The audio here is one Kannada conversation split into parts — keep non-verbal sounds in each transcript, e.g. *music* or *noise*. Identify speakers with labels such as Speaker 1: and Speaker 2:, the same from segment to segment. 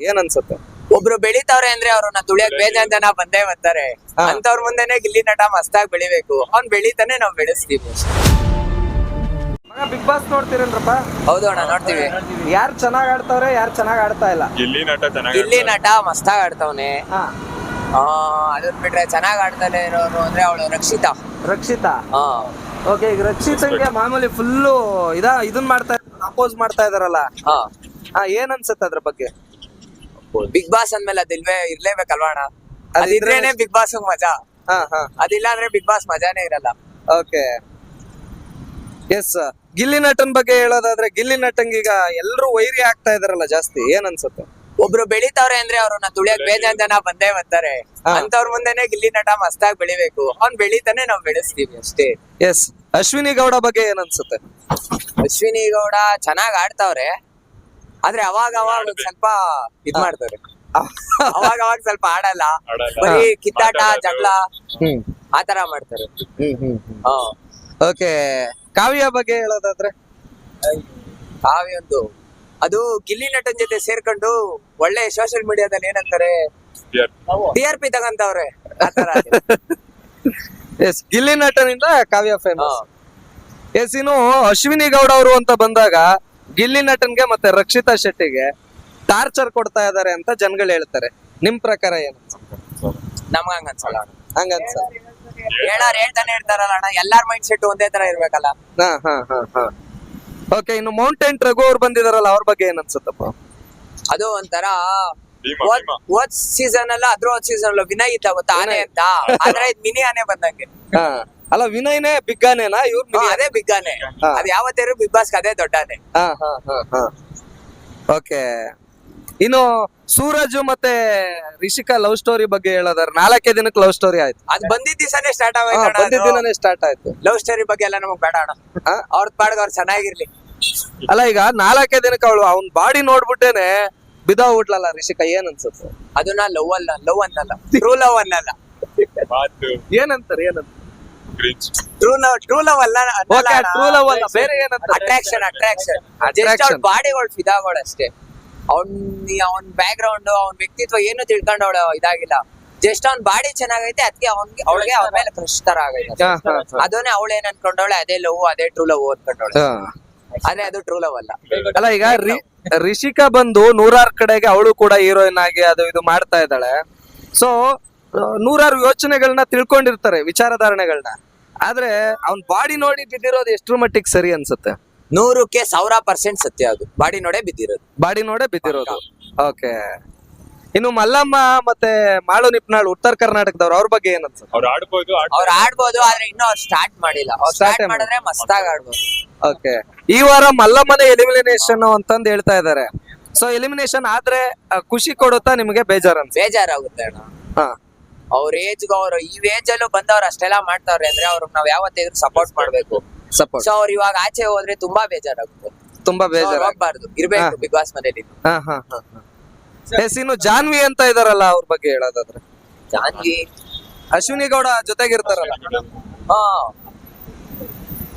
Speaker 1: ಏನ್ ಅನ್ಸುತ್ತೆ?
Speaker 2: ಒಬ್ರು ಬೆಳಿತಾವ್ರೆ ಅಂದ್ರೆ ಅವ್ರನ್ನ ತುಳಿಯಕ್ ಬೇಜಾನ್ ಜನ ಬಂದೇ ಬರ್ತಾರೆ.
Speaker 1: ಹಾ.
Speaker 2: ಅಂತವ್ರ ಮುಂದೆನೆ ಗಿಲ್ಲಿ ನಟ ಮಸ್ತಾಗಿ ಬೆಳಿಬೇಕು. ಅವ್ನ್ ಬೆಳಿತಾನೆ ನಾವ್ ಬೆಳೆಸ್ತೀವಿ.
Speaker 1: ಮಗ ಬಿಗ್ ಬಾಸ್ ನೋಡ್ತೀರೇನ್ರಪ್ಪ?
Speaker 2: ಹೌದು ಅಣ್ಣ ನೋಡ್ತೀವಿ.
Speaker 1: ಯಾರು ಚೆನ್ನಾಗ್ ಆಡ್ತಾವ್ರೆ ಯಾರು ಚೆನ್ನಾಗ್ ಆಡ್ತಾ ಇಲ್ಲ?
Speaker 3: ಗಿಲ್ಲಿ ನಟ ಚೆನ್ನಾಗಿ
Speaker 2: ಗಿಲ್ಲಿ ನಟ ಮಸ್ತಾಗ್ ಆಡ್ತಾವ್ನೆ.
Speaker 1: ಹಾ.
Speaker 2: ಆ, ಅದನ್ ಬಿಟ್ರೆ ಚೆನ್ನಾಗ್ ಆಡ್ತಾನೆ ಇರೋರು ಅಂದ್ರೆ ಅವಳು ರಕ್ಷಿತಾ.
Speaker 1: ರಕ್ಷಿತಾ?
Speaker 2: ಹಾ.
Speaker 1: ಓಕೆ ಈಗ ರಕ್ಷಿತಂಗೆ ಮಾಮೂಲಿ ಫುಲ್ಲು ಇದ ಇದನ್ ಮಾಡ್ತಾ ಅಪೋಸ್ ಮಾಡ್ತಾ ಇದಾರಲ್ಲ.
Speaker 2: ಹಾ.
Speaker 1: ಹಾ ಏನ್ ಅನ್ಸುತ್ತೆ ಅದ್ರ ಬಗ್ಗೆ?
Speaker 2: ಬಿಗ್ ಬಾಸ್ ಅಂದ್ಮೇಲೆ ಅದಿಲ್ವೇ ಇರ್ಲೇಬೇಕಲ್ವಾ ಅಣ್ಣ?
Speaker 1: ಅದಿದ್ರೇನೆ-
Speaker 2: ಅದಿದ್ರೇನೆ ಬಿಗ್ ಬಾಸ್ ಮಜಾ.
Speaker 1: ಹಾ ಹಾ.
Speaker 2: ಅದಿಲ್ಲ ಅಂದ್ರೆ ಬಿಗ್ ಬಾಸ್ ಮಜಾನೇ ಇರಲ್ಲ.
Speaker 1: ಓಕೆ. ಎಸ್ ಗಿಲ್ಲಿ ನಟನ್ ಬಗ್ಗೆ ಹೇಳೋದಾದ್ರೆ ಗಿಲ್ಲಿ ನಟಂಗ್ ಈಗ ಎಲ್ರು ವೈರಿ ಆಗ್ತಾ ಇದಾರಲ್ಲ ಜಾಸ್ತಿ. ಏನ್ ಅನ್ಸುತ್ತೆ?
Speaker 2: ಒಬ್ರು ಬೆಳಿತಾವ್ರೆ ಅಂದ್ರೆ ಅವ್ರನ್ನ ತುಳಿಯಕ್ ಬೇಜಾನ್ ಜನ ಬಂದೇ ಬರ್ತಾರೆ. ಅಂತವ್ರ ಮುಂದೆನೆ ಗಿಲ್ಲಿ ನಟ ಮಸ್ತಾಗಿ ಬೆಳಿಬೇಕು. ಅವ್ನ್ ಬೆಳಿತಾನೆ ನಾವ್ ಬೆಳೆಸ್ತೀವಿ ಅಷ್ಟೇ.
Speaker 1: ಎಸ್ ಅಶ್ವಿನಿ ಗೌಡ ಬಗ್ಗೆ ಏನ್ ಅನ್ಸುತ್ತೆ?
Speaker 2: ಅಶ್ವಿನಿ ಗೌಡ ಚೆನ್ನಾಗ್ ಆಡ್ತಾವ್ರೆ. ಆದ್ರೆ ಅವಾಗ ಅವಾಗ ಸ್ವಲ್ಪ ಇದ್ ಮಾಡ್ತಾರೆ. ಅವಾಗ ಅವಾಗ ಸ್ವಲ್ಪ ಆಡಲ್ಲ.
Speaker 3: ಆಡಲ್ಲ.
Speaker 2: ಬರೀ. ಕಿತ್ತಾಟ. ಜಗಳ
Speaker 1: ಹ್ಮ್.
Speaker 2: ಆತರ ಮಾಡ್ತಾರೆ.
Speaker 1: ಹ್ಮ್ ಹ್ಮ್
Speaker 2: ಹಾ.
Speaker 1: ಓಕೆ. ಕಾವ್ಯ ಬಗ್ಗೆ ಹೇಳೋದಾದ್ರೆ?
Speaker 2: ಕಾವ್ಯೊಂದು. ಅದು ಗಿಲ್ಲಿ ನಟನ್ ಜೊತೆ ಸೇರ್ಕೊಂಡು ಒಳ್ಳೆ ಸೋಷಿಯಲ್ ಮೀಡಿಯಾದಲ್ಲಿ ಏನಂತಾರೆ? T R P. ತಗಂತವ್ರೆ. ಆತರ
Speaker 1: ಎಸ್ ಗಿಲ್ಲಿ ನಟನಿಂದ ಕಾವ್ಯ
Speaker 2: ಹಾ.
Speaker 1: ಫೇಮಸ್ ಎಸ್ ಇನ್ನು ಅಶ್ವಿನಿ ಗೌಡ ಅವರು ಅಂತ ಬಂದಾಗ ಗಿಲ್ಲಿ ನಟನ್ಗೆ ಮತ್ತೆ ರಕ್ಷಿತಾ ಶೆಟ್ಟಿಗೆ ಟಾರ್ಚರ್ ಕೊಡ್ತಾ ಇದಾರೆ ಅಂತ ಜನಗಳು ಹೇಳ್ತಾರೆ. ನಿಮ್ ಪ್ರಕಾರ ಏನು?
Speaker 2: ನಮ್ಗ ಹಂಗ ಅನ್ಸಲ್ಲ. ಅಣ್ಣ.
Speaker 1: ಹಂಗ ಅನ್ಸ
Speaker 2: ಹೇಳಾರ್ ಹೇಳ್ತಾನೆ ಇರ್ತಾರಲ್ಲ ಅಣ್ಣ ಎಲ್ಲಾರ್ ಮೈಂಡ್ ಸೆಟ್ ಒಂದೇ ತರ ಇರ್ಬೇಕಲ್ಲ.
Speaker 1: ಹಾ ಹಾ ಹಾ ಹಾ. ಓಕೆ ಇನ್ನು ಮೌಂಟೇನ್ ರಘು ಅವ್ರು ಬಂದಿದಾರಲ್ಲ ಅವ್ರ ಬಗ್ಗೆ ಏನ್ ಅನ್ಸುತ್ತಪ್ಪ?
Speaker 2: ಅದು ಒಂಥರ ಹೋದ್ ಸೀಸನ್ ಅಲ್ಲ ಅದ್ರ ಹೋದ್ ಸೀಸನ್ ಅಲ್ಲ ವಿನಯ್ ಇದ್ದ ಗೊತ್ತಾ? ಆನೆ ಅಂತ. ಆದ್ರೆ ಇದ್ ಮಿನಿ ಆನೆ ಬಂದಂಗೆ.
Speaker 1: ಹಾ. ಅಲ್ಲ ವಿನಯ್ನೇ ಬಿಗ್ಗಾನೇನಾ? ಇವ್ರ
Speaker 2: ಅದೇ
Speaker 1: ಬಿಗ್ಗಾನೆ.
Speaker 2: ಅದ್ ಯಾವತ್ತೇರು ಬಿಗ್ ಬಾಸ್ ಅದೇ ದೊಡ್ಡನೆ
Speaker 1: ಹಾ ಹಾ ಹಾ ಹಾ. ಓಕೆ. ಇನ್ನು ಸೂರಜ್ ಮತ್ತೆ ರಿಷಿಕಾ ಲವ್ ಸ್ಟೋರಿ ಬಗ್ಗೆ ಹೇಳೋದಾರ ನಾಲ್ಕೇ ದಿನಕ್ಕೆ ಲವ್ ಸ್ಟೋರಿ ಆಯ್ತು.
Speaker 2: ಅದ್ ಬಂದಿದ್ ದಿವಸನೇ ಸ್ಟಾರ್ಟ್ ಆಗೋಯ್ತು
Speaker 1: ಬಂದಿದ್ದ ದಿನನೇ ಸ್ಟಾರ್ಟ್ ಆಯ್ತು.
Speaker 2: ಲವ್ ಸ್ಟೋರಿ ಬಗ್ಗೆ ಎಲ್ಲ ನಮಗ್ ಬೇಡ ಅಣ್ಣ.
Speaker 1: ಹಾ?
Speaker 2: ಅವ್ರ ಪಾಡ್ಗ ಅವ್ರು ಚೆನ್ನಾಗಿರ್ಲಿ.
Speaker 1: ಅಲ್ಲ ಈಗ ನಾಲ್ಕೇ ದಿನಕ್ಕೆ ಅವಳು ಅವ್ನ್ ಬಾಡಿ ನೋಡ್ಬಿಟ್ಟೇನೆ ಬಿದ್ದಾವ್ಬಿಟ್ಲಲ್ಲ ರಿಷಿಕಾ ಏನ್ ಅನ್ಸುತ್ತೆ?
Speaker 2: ಅದನ್ನ ಲವ್ ಅಲ್ಲ ಲವ್ ಅನ್ನಲ್ಲ. ಟ್ರೂ ಲವ್ ಅನ್ನಲ್ಲ.
Speaker 1: ಏನಂತಾರೆ ಏನಂತ
Speaker 2: ಟ್ರೂ ಲವ್ ಟ್ರೂ ಲವ್ ಅಲ್ಲ
Speaker 1: true love ಅಲ್ಲ, ಬೇರೆ ಏನಂತ
Speaker 2: ಅಟ್ರಾಕ್ಷನ್ ಅಟ್ರಾಕ್ಷನ್ ಜಸ್ಟ್. ಅವ್ಳ ಬಾಡಿಗಳು ಫಿದಾಗಳು ಅಷ್ಟೇ. ಅವ್ನ್ ಅವನ್ ಬ್ಯಾಕ್ ಗ್ರೌಂಡ್ ಅವ್ನ್ ವ್ಯಕ್ತಿತ್ವ ಏನು ತಿಳ್ಕೊಂಡವಳ ಇದಾಗಿಲ್ಲ. ಜಸ್ಟ್ ಅವ್ನ್ ಬಾಡಿ ಚೆನ್ನಾಗೈತೆ ಅದಕ್ಕೆ ಅವ್ನ್ಗೆ ಅವಳಿಗೆ ಅವ್ರ ಮೇಲೆ ಕ್ರಶ್ ತರ ಆಗೈತೆ. ಅದನ್ನೇ ಅವಳು ಏನ್ ಅನ್ಕೊಂಡವಳೆ ಅದೇ ಲವ್ ಅದೇ ಟ್ರೂ ಲವ್ ಅನ್ಕೊಂಡವಳೆ.
Speaker 1: ಅದೇ
Speaker 2: ಆದ್ರೆ ಅದು ಟ್ರೂ ಲವ್ ಅಲ್ಲ.
Speaker 1: ಅಲ್ಲ ಈಗ ರಿಷಿಕಾ ಬಂದು ನೂರಾರು ಕಡೆಗೆ ಅವಳು ಕೂಡ ಹೀರೋಯಿನ್ ಆಗಿ ಅದು ಇದು ಮಾಡ್ತಾ ಇದ್ದಾಳೆ. ಸೊ ನೂರಾರು ಯೋಚನೆಗಳನ್ನ ತಿಳ್ಕೊಂಡಿರ್ತಾರೆ ವಿಚಾರಧಾರಣೆಗಳನ್ನ ಆದ್ರೆ ಅವ್ನ್ ಬಾಡಿ ನೋಡಿ ಬಿದ್ದಿರೋದು ಎಷ್ಟ್ರ ಮಟ್ಟಿಗೆ ಸರಿ ಅನ್ಸುತ್ತೆ?
Speaker 2: ನೂರಕ್ಕೆ ಸಾವಿರ ಪರ್ಸೆಂಟ್ ಸತ್ಯ ಅದು. ಬಾಡಿ ನೋಡೇ ಬಿದ್ದಿರೋದು.
Speaker 1: ಬಾಡಿ ನೋಡೇ ಬಿದ್ದಿರೋದು. ಓಕೆ. ಇನ್ನು ಮಲ್ಲಮ್ಮ ಮತ್ತೆ ಮಾಳು ನಿಪ್ನಾಳ್ ಉತ್ತರ ಕರ್ನಾಟಕದವ್ರು ಅವ್ರ ಬಗ್ಗೆ ಏನ್ ಅನ್ಸುತ್ತೆ?
Speaker 3: ಅವ್ರು ಆಡ್ಬೋದು
Speaker 2: ಅವ್ರು ಆಡ್ಬೋದು ಆದ್ರೆ ಇನ್ನೂ ಅವ್ರು ಸ್ಟಾರ್ಟ್ ಮಾಡಿಲ್ಲ. ಅವ್ರು ಸ್ಟಾರ್ಟ್ ಮಾಡಿದ್ರೆ ಮಸ್ತಾಗ್ ಆಡ್ಬೋದು.
Speaker 1: ಓಕೆ. ಈ ವಾರ ಮಲ್ಲಮ್ಮನ ಎಲಿಮಿನೇಷನ್ ಅಂತಂದ್ ಹೇಳ್ತಾ ಇದಾರೆ. ಸೊ ಎಲಿಮಿನೇಷನ್ ಆದ್ರೆ ಆ, ಖುಷಿ ಕೊಡುತ್ತಾ ನಿಮಗೆ ಬೇಜಾರ್ ಅನ್ಸುತ್ತೆ?
Speaker 2: ಬೇಜಾರಾಗುತ್ತೆ ಅಣ್ಣ.
Speaker 1: ಹಾ.
Speaker 2: ಅವ್ರ ಏಜ್ ಅವ್ರು ಈ ಏಜ್ ಅಲ್ಲೂ ಬಂದವ್ರು ಅಷ್ಟೆಲ್ಲ ಮಾಡ್ತಾವ್ರೆ ಅಂದ್ರೆ ಅವ್ರಗ್ ನಾವ್ ಯಾವತ್ತಿದ್ರು ಸಪೋರ್ಟ್ ಮಾಡ್ಬೇಕು.
Speaker 1: ಸಪೋರ್ಟ್
Speaker 2: ಸೊ ಅವ್ರು ಇವಾಗ ಆಚೆ ಹೋದ್ರೆ ತುಂಬಾ ಬೇಜಾರಾಗುತ್ತೆ.
Speaker 1: ತುಂಬಾ ಬೇಜಾರು.
Speaker 2: ಹೋಗ್ಬಾರ್ದು. ಇರ್ಬೇಕು ಬಿಗ್ ಬಾಸ್ ಮನೇಲಿ
Speaker 1: ಹಾ ಹಾ ಹಾ ಹಾ. ಎಸ್ ಇನ್ನು ಜಾನ್ವಿ ಅಂತ ಇದಾರಲ್ಲ ಅವ್ರ ಬಗ್ಗೆ ಹೇಳೋದಾದ್ರೆ.
Speaker 2: ಜಾನ್ವಿ.
Speaker 1: ಅಶ್ವಿನಿ ಗೌಡ ಜೊತೆಗಿರ್ತಾರಲ್ಲ.
Speaker 2: ಹಾ.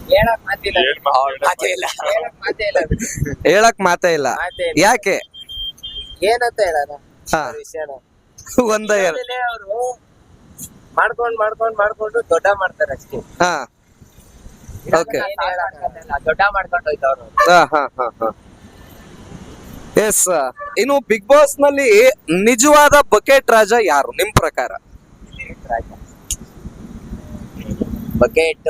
Speaker 2: ಹೇಳಕ್ ಮಾತಿಲ್ಲ
Speaker 3: ಏನ್ ಮಾತೇ
Speaker 2: ಇಲ್ಲ. ಹೇಳಕ್ ಮಾತೇ ಇಲ್ಲ.
Speaker 1: ಹೇಳಕ್ ಮಾತೇ ಇಲ್ಲ.
Speaker 2: ಮಾತೇ ಇಲ್ಲ.
Speaker 1: ಯಾಕೆ?
Speaker 2: ಏನಂತ ಹೇಳೋಣ?
Speaker 1: ಹಾ.
Speaker 2: ವಿಷಯನ. *laughs*
Speaker 1: ಒಂದ
Speaker 2: ಅವರು ಮಾಡ್ಕೊಂಡ್ ಮಾಡ್ಕೊಂಡ್ ಮಾಡ್ಕೊಂಡು ದೊಡ್ಡ ಮಾಡ್ತಾರೆ ಅಷ್ಟೇ.
Speaker 1: ಹಾ. ಓಕೆ.
Speaker 2: ದೊಡ್ಡ ಮಾಡ್ಕೊಂಡು ಹೋಯ್ತವ್ರು.
Speaker 1: ಹಾ ಹಾ ಹಾ ಹಾ. ಎಸ್ ಇನ್ನು ಬಿಗ್ ಬಾಸ್ನಲ್ಲಿ ನಿಜವಾದ ಬಕೆಟ್ ರಾಜ ಯಾರು? ನಿಮ್ ಪ್ರಕಾರ?
Speaker 2: ಬಕೆಟ್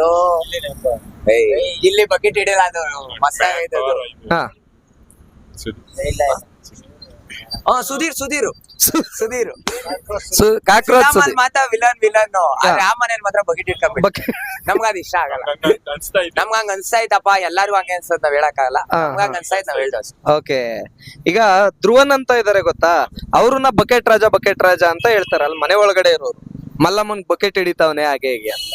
Speaker 2: ಇಲ್ಲಿ ಬಕೆಟ್ ಇಲ್ಲ ಅದು.
Speaker 1: ಹಾ
Speaker 2: ಸುಧೀರ್ ಸುಧೀರ್ ಸುಧೀರ್
Speaker 1: ಕಾಕ್ರೋಚ್
Speaker 2: ಮಾತಾ ಮಾತ್ರ ವಿಲನ್ ವಿಲನ್ ಮನೇಲಿ ಮಾತ್ರ ಬಕೆಟ್ ಇಟ್ಕೊಂಡ್ಬಿಟ್ಟು ನಮ್ಗ ಅದ್ ಇಷ್ಟ ಆಗಲ್ಲ. ನಮ್ಗ ಹಂಗ ಅನ್ಸ್ತಾ ಇತ್ತಪ್ಪ ಎಲ್ಲಾರ್ಗು ಹಂಗೆ ಅನ್ಸತ್ ನಾವ್ ಹೇಳಕ್ಕಾಗಲ್ಲ.
Speaker 1: ಆಗಲ್ಲ
Speaker 2: ನಮ್ಗ ಹಂಗ ಅನ್ಸ್ತಾ ಇತ್ತು ನಾವ್ ಹೇಳ್ದು
Speaker 1: ಓಕೆ. ಈಗ ಧ್ರುವನ್ ಅಂತ ಇದಾರೆ ಗೊತ್ತಾ? ಅವ್ರನ್ನ ಬಕೆಟ್ ರಾಜ ಬಕೆಟ್ ರಾಜ ಅಂತ ಹೇಳ್ತಾರ ಅಲ್ಲಿ ಮನೆ ಒಳಗಡೆ ಇರೋರು. ಮಲ್ಲಮ್ಮನ್ ಬಕೆಟ್ ಹಿಡಿತಾವನೆ ಹಾಗೆ ಹೀಗೆ ಅಂತ.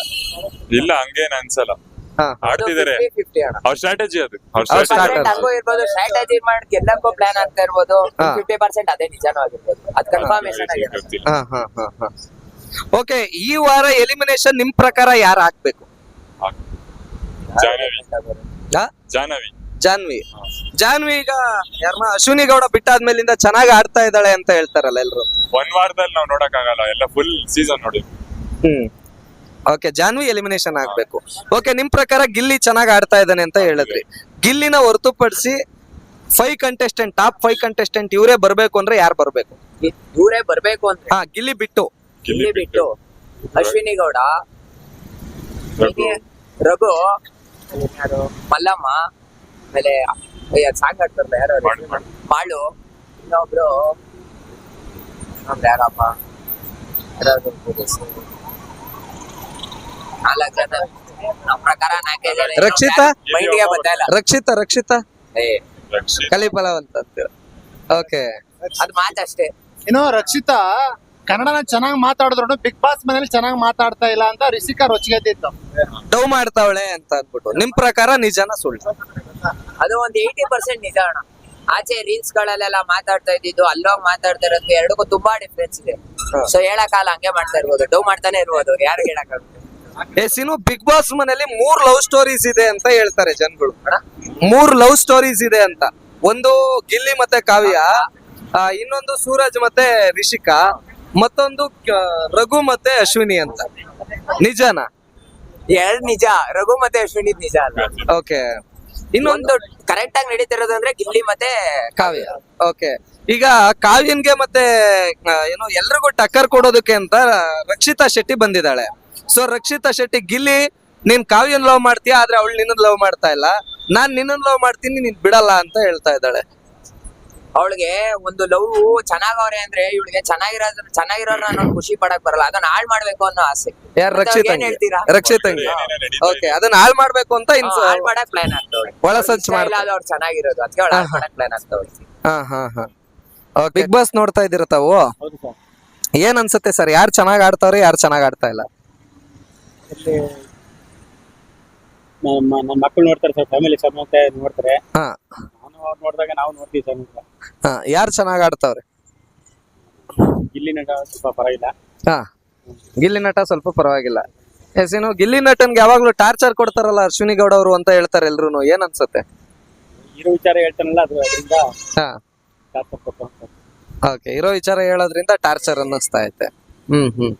Speaker 3: ಇಲ್ಲ ಹಂಗೇನ್ ಅನ್ಸಲ್ಲ.
Speaker 2: ಅಣ್ಣ.
Speaker 3: ಅವ್ರ ಸ್ಟ್ರಾಟಜಿ ಅದು. ಅವ್ರ ಸ್ಟ್ರಾಟಜಿ.
Speaker 2: ಹಂಗೂ ಇರ್ಬೋದು ಸ್ಟ್ರಾಟಜಿ ಮಾಡಿ ಗೆಲ್ಲಕ್ಕೂ ಪ್ಲಾನ್ ಆಗ್ತಾ ಇರ್ಬೋದು. ಫಿಫ್ಟಿ ಪರ್ಸೆಂಟ್ ಅದೇ ನಿಜಾನೂ ಆಗಿರ್ಬೋದು. ಅದ್ ಕನ್ಫರ್ಮೇಶನ್
Speaker 1: ಹಾ ಹಾ ಹಾ ಹಾ. ಓಕೆ ಈ ವಾರ ಎಲಿಮಿನೇಷನ್ ನಿಮ್ ಪ್ರಕಾರ ಯಾರು ಹಾಕ್ಬೇಕು?
Speaker 3: ಜಾಹ್ನವಿ.
Speaker 1: ಹಾ?
Speaker 3: ಜಾಹ್ನವಿ.
Speaker 1: ಜಾನ್ವಿ
Speaker 3: ಹಾ.
Speaker 1: ಜಾನ್ವಿ ಈಗ ಯಾರನ್ನ ಅಶ್ವಿನಿ ಗೌಡ ಬಿಟ್ಟಾದ್ಮೇಲಿಂದ ಚೆನ್ನಾಗಿ ಆಡ್ತಾ ಇದ್ದಾಳೆ ಅಂತ ಹೇಳ್ತಾರಲ್ಲ ಎಲ್ರು.
Speaker 3: ಒಂದ್ ವಾರದಲ್ಲಿ ನಾವ್ ನೋಡಕ್ ಆಗಲ್ಲ ಎಲ್ಲ ಫುಲ್ ಸೀಸನ್ ನೋಡಿ.
Speaker 1: ಹ್ಮ್. ಓಕೆ ಜಾನ್ವಿ ಎಲಿಮಿನೇಷನ್ ಆಗ್ಬೇಕು. ಓಕೆ ನಿಮ್ ಪ್ರಕಾರ ಗಿಲ್ಲಿ ಚೆನ್ನಾಗಿ ಆಡ್ತಾ ಇದ್ದಾನೆ ಅಂತ ಹೇಳಿದ್ರಿ. ಗಿಲ್ಲಿನ ಹೊರತುಪಡಿಸಿ five contestant top five contestant ಇವರೇ ಬರ್ಬೇಕು ಅಂದ್ರೆ ಯಾರು ಬರ್ಬೇಕು?
Speaker 2: ಇವರೇ ಬರ್ಬೇಕು ಅಂದ್ರೆ
Speaker 1: ಹಾ ಗಿಲ್ಲಿ ಬಿಟ್ಟು.
Speaker 2: ಗಿಲ್ಲಿ ಬಿಟ್ಟು ಅಶ್ವಿನಿ ಗೌಡ
Speaker 3: ರಘು.
Speaker 2: ಯಾರು? ಮಲ್ಲಮ್ಮ ಆಮೇಲೆ ಸಾಂಗ್ ಆಡ್ತಾರಲ್ಲ ಯಾರು. ಮಾಳು ಇನ್ನೊಬ್ರು ಯಾರಪ್ಪ? ಹೆಸ್ರು. ನಾಲ್ಕು ಜನ ನಮ್ ಪ್ರಕಾರ ನಾಲ್ಕೈದು ಜನ
Speaker 1: ರಕ್ಷಿತಾ?
Speaker 2: ಮೈಂಡ್ಗೆ ಬರ್ತಾ ಇಲ್ಲ.
Speaker 1: ರಕ್ಷಿತಾ ರಕ್ಷಿತಾ?
Speaker 2: ಏ,
Speaker 3: ರಕ್ಷಿತ್.
Speaker 1: ಕಲಿಪಲವ್ ಅಂತ ಅಂತೀರ? ಓಕೆ.
Speaker 2: ಅದ್ ಮಾತಷ್ಟೇ
Speaker 4: ಇನ್ನು ರಕ್ಷಿತಾ ಕನ್ನಡನ ಚೆನ್ನಾಗಿ ಮಾತಾಡಿದ್ರು ಬಿಗ್ ಬಾಸ್ ಮನೇಲಿ ಚೆನ್ನಾಗಿ ಮಾತಾಡ್ತಾ ಇಲ್ಲ ಅಂತ ರಿಷಿಕಾ ರೊಚ್ಚಿಗೆದ್ದಿತ್ತು
Speaker 1: ಡೌ ಮಾಡ್ತಾವಳೆ ಅಂತ ಅಂದ್ಬಿಟ್ಟು. ನಿಮ್ ಪ್ರಕಾರ ನಿಜನ ಸುಳ್ಳು?
Speaker 2: ಅದು ಒಂದ್ ಏಯ್ಟಿ ಪರ್ಸೆಂಟ್ ನಿಜ ಅಣ್ಣ. ಆಚೆ ರೀಲ್ಸ್ ಗಳಲ್ಲೆಲ್ಲ ಮಾತಾಡ್ತಾ ಇದ್ದಿದ್ದು ಅಲ್ಲೋಗ್ ಮಾತಾಡ್ತಾ ಇರೋದು ಎರಡಕ್ಕೂ ತುಂಬಾ ಡಿಫ್ರೆನ್ಸ್ ಇದೆ. ಸೊ ಹೇಳಕ್ಕಾಗಲ್ಲ ಹಂಗೆ ಮಾಡ್ತಾ ಇರ್ಬೋದು. ಡೌ ಮಾಡ್ತಾನೆ ಇರ್ಬೋದು. ಯಾರು ಹೇಳಕ್ಕಾಗುತ್ತೆ
Speaker 1: ಇನ್ನು ಬಿಗ್ ಬಾಸ್ ಮನೆಯಲ್ಲಿ ಮೂರ್ ಲವ್ ಸ್ಟೋರೀಸ್ ಇದೆ ಅಂತ ಹೇಳ್ತಾರೆ ಜನಗಳು. ಮೂರ್ ಲವ್ ಸ್ಟೋರೀಸ್ ಇದೆ ಅಂತ. ಒಂದು ಗಿಲ್ಲಿ ಮತ್ತೆ ಕಾವ್ಯ ಇನ್ನೊಂದು ಸೂರಜ್ ಮತ್ತೆ ರಿಷಿಕಾ ಮತ್ತೊಂದು ರಘು ಮತ್ತೆ ಅಶ್ವಿನಿ ಅಂತ. ನಿಜಾನ?
Speaker 2: ಎರಡ್ ನಿಜ ರಘು ಮತ್ತೆ ಅಶ್ವಿನಿ ನಿಜ ಅಲ್ಲ.
Speaker 1: ಓಕೆ. ಇನ್ನೊಂದು
Speaker 2: ಕರೆಕ್ಟ್ ಆಗಿ ನಡೀತಿರೋದು ಅಂದ್ರೆ ಗಿಲ್ಲಿ ಮತ್ತೆ
Speaker 1: ಕಾವ್ಯ. ಓಕೆ. ಈಗ ಕಾವ್ಯನ್ಗೆ ಮತ್ತೆ ಏನು ಎಲ್ರಿಗೂ ಟಕ್ಕರ್ ಕೊಡೋದಕ್ಕೆ ಅಂತ ರಕ್ಷಿತಾ ಶೆಟ್ಟಿ ಬಂದಿದ್ದಾಳೆ. ಸೊ ರಕ್ಷಿತಾ ಶೆಟ್ಟಿ ಗಿಲ್ಲಿ ನೀನ್ ಕಾವ್ಯನ್ ಲವ್ ಮಾಡ್ತೀಯ? ಆದ್ರೆ ಅವಳು ನಿನ್ನ ಲವ್ ಮಾಡ್ತಾ ಇಲ್ಲ. ನಾನ್ ನಿನ್ನ ಲವ್ ಮಾಡ್ತೀನಿ ನೀನ್ ಬಿಡಲ್ಲ ಅಂತ ಹೇಳ್ತಾ ಇದ್ದಾಳೆ.
Speaker 2: ಅವಳಿಗೆ ಒಂದು ಲವ್ ಚೆನ್ನಾಗವ್ರೆ ಅಂದ್ರೆ ಇವಳಿಗೆ ಚೆನ್ನಾಗಿರೋದ್ರ ಚೆನ್ನಾಗಿರೋರ್ನ ನಾನು ಖುಷಿ ಪಡಕ್ ಬರಲ್ಲ. ಅದನ್ನ ಹಾಳ್ ಮಾಡ್ಬೇಕು ಅನ್ನೋ ಆಸೆ.
Speaker 1: ಯಾರು ರಕ್ಷಿತಂಗಿ?
Speaker 2: ಹೇಳ್ತೀರಾ?
Speaker 1: ರಕ್ಷಿತಂಗೆ. ಓಕೆ ಅದನ್ನ ಹಾಳ್ ಮಾಡ್ಬೇಕು ಅಂತ ಇನ್ಸ
Speaker 2: ಹಾಳ್ ಮಾಡಕ್ ಪ್ಲಾನ್ ಆಗ್ತವಳೆ
Speaker 1: ಒಳ ಸಂಚು ಮಾಡ್ತಾ-
Speaker 2: ಅವ್ರು ಚೆನ್ನಾಗಿರೋದು. ಅದಕ್ಕೆ ಅವಳು ಹಾಳ್ ಮಾಡಕ್ ಪ್ಲಾನ್ ಆಗ್ತವಳೆ
Speaker 1: ಹಾ ಹಾ ಹಾ. ಬಿಗ್ ಬಾಸ್ ನೋಡ್ತಾ ಇದ್ದೀರ ತಾವು?
Speaker 4: ಹೌದು ಸರ್.
Speaker 1: ಏನ್ ಅನ್ಸುತ್ತೆ ಸರ್? ಯಾರು ಚೆನ್ನಾಗ್ ಆಡ್ತಾವ್ರೆ ಯಾರು ಚೆನ್ನಾಗ್ ಆಡ್ತಾ ಇಲ್ಲ?
Speaker 5: ನಮ್ಮ ನಮ್ಮ ಮಕ್ಕಳು ನೋಡ್ತಾರೆ ಸರ್ ಫ್ಯಾಮಿಲಿ ಸಮೇತ ನೋಡ್ತಾರೆ.
Speaker 1: ಹಾ.
Speaker 5: ನಾನು ಅವ್ರು ನೋಡಿದಾಗ ನಾವು ನೋಡ್ತೀವಿ ಸರ್ ಅಂತ
Speaker 1: ಹಾ ಯಾರು ಚೆನ್ನಾಗ್ ಆಡ್ತಾವ್ರೆ?
Speaker 5: ಇಲ್ಲಿ ನಟ ಸ್ವಲ್ಪ ಪರವಾಗಿಲ್ಲ.
Speaker 1: ಹಾ ಗಿಲ್ಲಿ ನಟ ಸ್ವಲ್ಪ ಪರವಾಗಿಲ್ಲ. ಎಸ್ ಏನು ಗಿಲ್ಲಿ ನಟನ್ಗೆ ಯಾವಾಗ್ಲೂ ಟಾರ್ಚರ್ ಕೊಡ್ತಾರಲ್ಲ ಅಶ್ವಿನಿ ಗೌಡ ಅವರು ಅಂತ ಹೇಳ್ತಾರೆ ಎಲ್ರು ಏನ್ ಅನ್ಸುತ್ತೆ
Speaker 5: ಇರೋ ವಿಚಾರ ಹೇಳ್ತಾನಲ್ಲ ಅದು ಅದರಿಂದ
Speaker 1: ಹಾ. ಓಕೆ ಇರೋ ವಿಚಾರ ಹೇಳೋದ್ರಿಂದ ಟಾರ್ಚರ್ ಅನ್ನಿಸ್ತಾ ಐತೆ. ಹ್ಮ್ ಹ್ಮ್.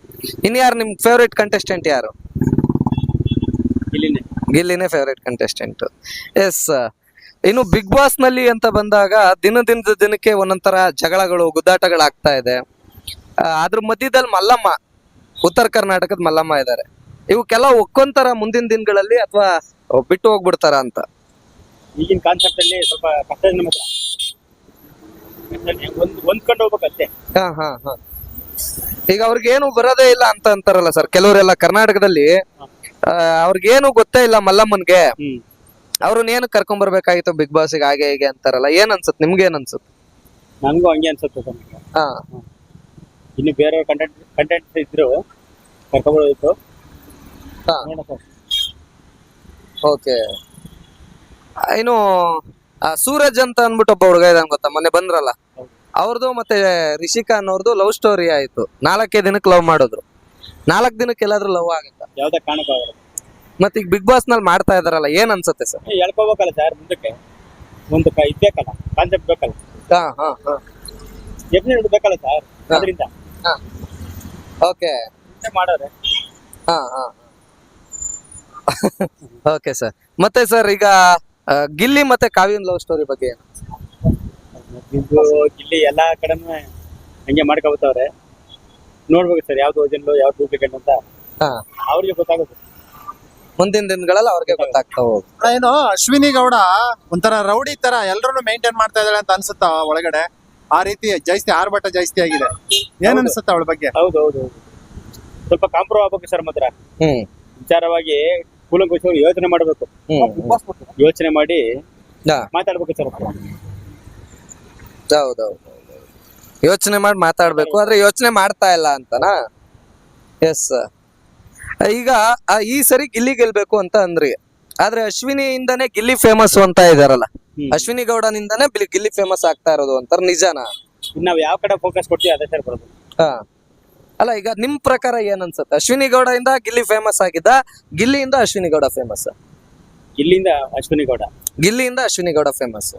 Speaker 1: ಇನ್ ಯಾರು ನಿಮ್ ಫೇವ್ರೇಟ್ ಕಂಟೆಸ್ಟೆಂಟ್ ಯಾರು? ಗಿಲ್ಲಿನೇ. ಫೇವ್ರೇಟ್ ಕಂಟೆಸ್ಟೆಂಟ್ ಎಸ್ ಇನ್ನು ಬಿಗ್ ಬಾಸ್ನಲ್ಲಿ ಅಂತ ಬಂದಾಗ ದಿನ ದಿನದ ದಿನಕ್ಕೆ ಒಂದೊಂದರ ಜಗಳಗಳು ಗುದ್ದಾಟಗಳಾಗ್ತಾ ಇದೆ. ಆ, ಅದ್ರ ಮಧ್ಯದಲ್ಲಿ ಮಲ್ಲಮ್ಮ ಉತ್ತರ ಕರ್ನಾಟಕದ ಮಲ್ಲಮ್ಮ ಇದ್ದಾರೆ ಇವಕ್ಕೆಲ್ಲ ಒಕ್ಕೊಂತರ ಮುಂದಿನ ದಿನಗಳಲ್ಲಿ ಅಥವಾ ಬಿಟ್ಟು ಹೋಗ್ಬಿಡ್ತಾರ ಅಂತ?
Speaker 5: ಈಗಿನ ಕಾನ್ಸೆಪ್ಟ್ ಅಲ್ಲಿ ಸ್ವಲ್ಪ ಕಷ್ಟ ಇದೆ ನಮ್ಮ ಹತ್ರ. ಕಷ್ಟನೇ. ಒಂದ್ ಹೋಗ್ಬೇಕಷ್ಟೇ.
Speaker 1: ಹಾ ಹಾ ಹಾ. ಈಗ ಅವ್ರಿಗೇನು ಬರೋದೇ ಇಲ್ಲ ಅಂತ ಅಂತಾರಲ್ಲ ಸರ್ ಕೆಲವರೆಲ್ಲ ಕರ್ನಾಟಕದಲ್ಲಿ ಆ, ಅವ್ರಿಗೇನು ಗೊತ್ತೇ ಇಲ್ಲ ಮಲ್ಲಮ್ಮನ್ಗೆ.
Speaker 5: ಹ್ಮ್.
Speaker 1: ಅವ್ರನ್ನ ಏನು ಕರ್ಕೊಂಡ್ ಬರ್ಬೇಕಾಗಿತ್ತು ಬಿಗ್ ಬಾಸ್ ಹಾಗೆ ಹೀಗೆ ಅಂತಾರಲ್ಲ ಏನ್ ಅನ್ಸುತ್ತೆ ನಿಮ್ಗೆ ಏನ್ ಅನ್ಸುತ್ತೆ?
Speaker 5: ನನಗೂ ಹಂಗೆ ಅನ್ಸುತ್ತೆ ಸರ್.
Speaker 1: ಹಾ.
Speaker 5: ಇನ್ನು ಬೇರೆ ಕಂಟೆಂಟ್ ಕಂಟೆಂಟ್ ಇದ್ರು ಕರ್ಕೊಬೋದಿತ್ತು
Speaker 1: ಹಾ.
Speaker 5: ನೋಡೋಣ
Speaker 1: ಓಕೆ. ಇನ್ನು ಆ, ಸೂರಜ್ ಅಂತ ಅಂದ್ಬಿಟ್ಟು ಒಬ್ಬ ಹುಡುಗ ಇದ್ದಾನೆ ಗೊತ್ತಾ ಮೊನ್ನೆ ಬಂದ್ರಲ್ಲ?
Speaker 5: ಹೌದು.
Speaker 1: ಅವ್ರದ್ದು ಮತ್ತೆ ರಿಷಿಕಾ ಅನ್ನೋರ್ದು ಲವ್ ಸ್ಟೋರಿ ಆಯ್ತು. ನಾಲ್ಕೇ ದಿನಕ್ಕೆ ಲವ್ ಮಾಡಿದ್ರು. ನಾಲ್ಕು ದಿನಕ್ಕೆ ಎಲ್ಲಾದ್ರೂ ಲವ್ ಆಗುತ್ತಾ?
Speaker 5: ಯಾವ್ದೇ ಕಾರಣಕ್ಕಾಗಲ್ಲ
Speaker 1: ಮತ್ತೆ ಈಗ ಬಿಗ್ ಬಾಸ್ನಲ್ಲಿ ಮಾಡ್ತಾ ಇದಾರಲ್ಲ ಏನ್ ಅನ್ಸುತ್ತೆ ಸರ್?
Speaker 5: ಏ, ಹೇಳ್ಕೋಬೇಕಲ್ಲ ಸರ್ ಮುಂದಕ್ಕೆ. ಒಂದು ಕ- ಇದ್ ಬೇಕಲ್ಲ ಕಾನ್ಸೆಪ್ಟ್ ಬೇಕಲ್ಲ.
Speaker 1: ಹಾ ಹಾ ಹಾ.
Speaker 5: ಬೇಕಲ್ಲ ಸರ್ ಅದರಿಂದ.
Speaker 1: ಓಕೆ.
Speaker 5: ಮಾಡೋರೆ.
Speaker 1: ಹಾ ಹಾ *laughs* ಓಕೆ ಸರ್. ಮತ್ತೆ ಸರ್ ಈಗ ಆ, ಗಿಲ್ಲಿ ಮತ್ತೆ ಕಾವ್ಯನ್ ಲವ್ ಸ್ಟೋರಿ ಬಗ್ಗೆ ಏನು?
Speaker 5: ಇದು ಇಲ್ಲಿ ಎಲ್ಲಾ ಕಡೆನೂ ಹಂಗೆ ಮಾಡ್ಕೊಬತ್ತವ್ರೆ. ನೋಡ್ಬೇಕು ಸರ್ ಯಾವ್ದು ಒರಿಜಿನಲ್ ಯಾವ್ದು ಡೂಪ್ಲಿಕೇಟ್ ಅಂತ.
Speaker 1: ಹಾ.
Speaker 5: ಅವ್ರಿಗೆ ಗೊತ್ತಾಗುತ್ತೆ.
Speaker 1: ಮುಂದಿನ ದಿನಗಳಲ್ಲಿ ಅವ್ರಿಗೆ ಗೊತ್ತಾಗ್ತಾ ಹೋಗುತ್ತೆ.
Speaker 4: ಏನು ಅಶ್ವಿನಿ ಗೌಡ ಒಂಥರ ರೌಡಿ ತರ ಎಲ್ಲರೂ ಮೇಂಟೈನ್ ಮಾಡ್ತಾ ಇದ್ದಾಳೆ ಅಂತ ಅನ್ಸುತ್ತಾ ಒಳಗಡೆ? ಆ ರೀತಿ ಜಾಸ್ತಿ ಆರ್ಭಟ ಜಾಸ್ತಿ ಆಗಿದೆ. ಏನ್ ಅನ್ಸುತ್ತಾ ಅವಳ ಬಗ್ಗೆ?
Speaker 5: ಹೌದು ಹೌದು ಹೌದು. ಸ್ವಲ್ಪ ಕಾಂಪ್ರೋ ಆಗ್ಬೇಕು ಸರ್ ಮಾತ್ರ.
Speaker 1: ಹ್ಮ್.
Speaker 5: ವಿಚಾರವಾಗಿ ಕೂಲಂಕುಷವಾಗಿ ಯೋಚನೆ ಮಾಡಬೇಕು.
Speaker 1: ಹ್ಮ್.
Speaker 5: ಯೋಚನೆ ಮಾಡಿ
Speaker 1: ಹಾ.
Speaker 5: ಮಾತಾಡ್ಬೇಕು ಸರ್.
Speaker 1: ಹೌದೌದು ಯೋಚನೆ ಮಾಡಿ ಮಾತಾಡ್ಬೇಕು. ಆದ್ರೆ ಯೋಚನೆ ಮಾಡ್ತಾ ಇಲ್ಲ ಅಂತನಾ? ಎಸ್ ಈಗ ಈ ಸರಿ ಗಿಲ್ಲಿ ಗೆಲ್ಬೇಕು ಅಂತ ಅಂದ್ರಿ. ಆದ್ರೆ ಅಶ್ವಿನಿಯಿಂದನೇ ಗಿಲ್ಲಿ ಫೇಮಸ್ ಅಂತ ಇದಾರಲ್ಲ. ಅಶ್ವಿನಿ ಗೌಡನಿಂದಾನೇ ಬಿಲ್- ಗಿಲ್ಲಿ ಫೇಮಸ್ ಆಗ್ತಾ ಇರೋದು ಅಂತಾರ ನಿಜಾನಾ?
Speaker 5: ನಾವ್ ಯಾವ ಕಡೆ ಫೋಕಸ್ ಕೊಡ್ತೀವಿ ಅದೇ ಸರ್ ಬರೋದು.
Speaker 1: ಹಾ. ಅಲ್ಲ ಈಗ ನಿಮ್ ಪ್ರಕಾರ ಏನ್ ಅನ್ಸುತ್ತೆ ಅಶ್ವಿನಿ ಇಂದ ಗಿಲ್ಲಿ ಫೇಮಸ್ ಆಗಿದ್ದ ಗಿಲ್ಲಿಯಿಂದ ಅಶ್ವಿನಿ ಗೌಡ ಫೇಮಸ್
Speaker 5: ಗಿಲ್ಲಿಂದ Ashwini Gowda.
Speaker 1: ಗಿಲ್ಲಿಯಿಂದ Ashwini Gowda famous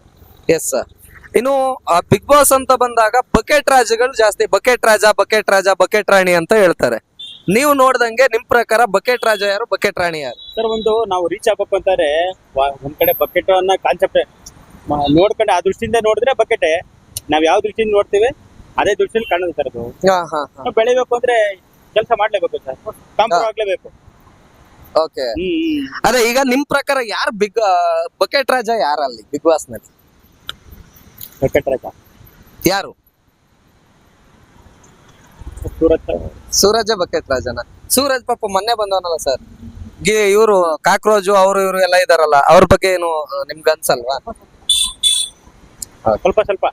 Speaker 1: yes sir ಇನ್ನು ಬಿಗ್ ಬಾಸ್ ಅಂತ ಬಂದಾಗ ಬಕೆಟ್ ರಾಜಗಳು ಜಾಸ್ತಿ ಬಕೆಟ್ ರಾಜ ಬಕೆಟ್ ರಾಜ ಬಕೆಟ್ ರಾಣಿ ಅಂತ ಹೇಳ್ತಾರೆ. ನೀವು ನೋಡ್ದಂಗೆ ನಿಮ್ ಪ್ರಕಾರ ಬಕೆಟ್ ರಾಜ ಯಾರು ಬಕೆಟ್ ರಾಣಿ ಯಾರು?
Speaker 5: ಸರ್ ಒಂದು ನಾವು ರೀಚ್ ಆಗ್ಬೇಕು ಅಂತಾರೆ ಒಂದ್ ಕಡೆ ಬಕೆಟ್ ಅನ್ನ ಕಾನ್ಸೆಪ್ಟ್ ನೋಡ್ಕೊಂಡು ಆ ದೃಷ್ಟಿಯಿಂದ ನೋಡಿದ್ರೆ ಬಕೆಟ್ ನಾವ್ ಯಾವ ದೃಷ್ಟಿಯಿಂದ ನೋಡ್ತೀವಿ ಅದೇ ದೃಷ್ಟಿಯಲ್ಲಿ ಕಾಣೋದು ಸರ್ ಅದು.
Speaker 1: ಹಾ ಹಾ ಹಾ.
Speaker 5: ಬೆಳಿಬೇಕು ಅಂದ್ರೆ ಕೆಲಸ ಮಾಡ್ಲೇಬೇಕು ಸರ್. ಕಾಂಪ್ರೂವ್ ಆಗ್ಲೇಬೇಕು.
Speaker 1: ಓಕೆ. ಅದೇ ಈಗ ನಿಮ್ ಪ್ರಕಾರ ಯಾರು ಬಿಗ್ ಬಕೆಟ್ ರಾಜ ಯಾರಲ್ಲಿ ಬಿಗ್
Speaker 5: ಬಾಸ್ನಲ್ಲಿ?
Speaker 1: ಯಾರು?
Speaker 5: ಸೂರಜ.
Speaker 1: ಸೂರಜ್ ಬಕೆಟ್ ರಾಜನ ಸೂರಜ್ ಪಾಪ ಮೊನ್ನೆ ಬಂದವನಲ್ಲ ಸರ್? ಇವರು ಕಾಕ್ರೋಜು ಅವರು ಇವರು ಎಲ್ಲ ಇದಾರಲ್ಲ ಅವ್ರ ಬಗ್ಗೆ ಏನು ನಿಮ್ಗೆ ಅನ್ಸಲ್ವಾ?
Speaker 5: ಸ್ವಲ್ಪ ಸ್ವಲ್ಪ.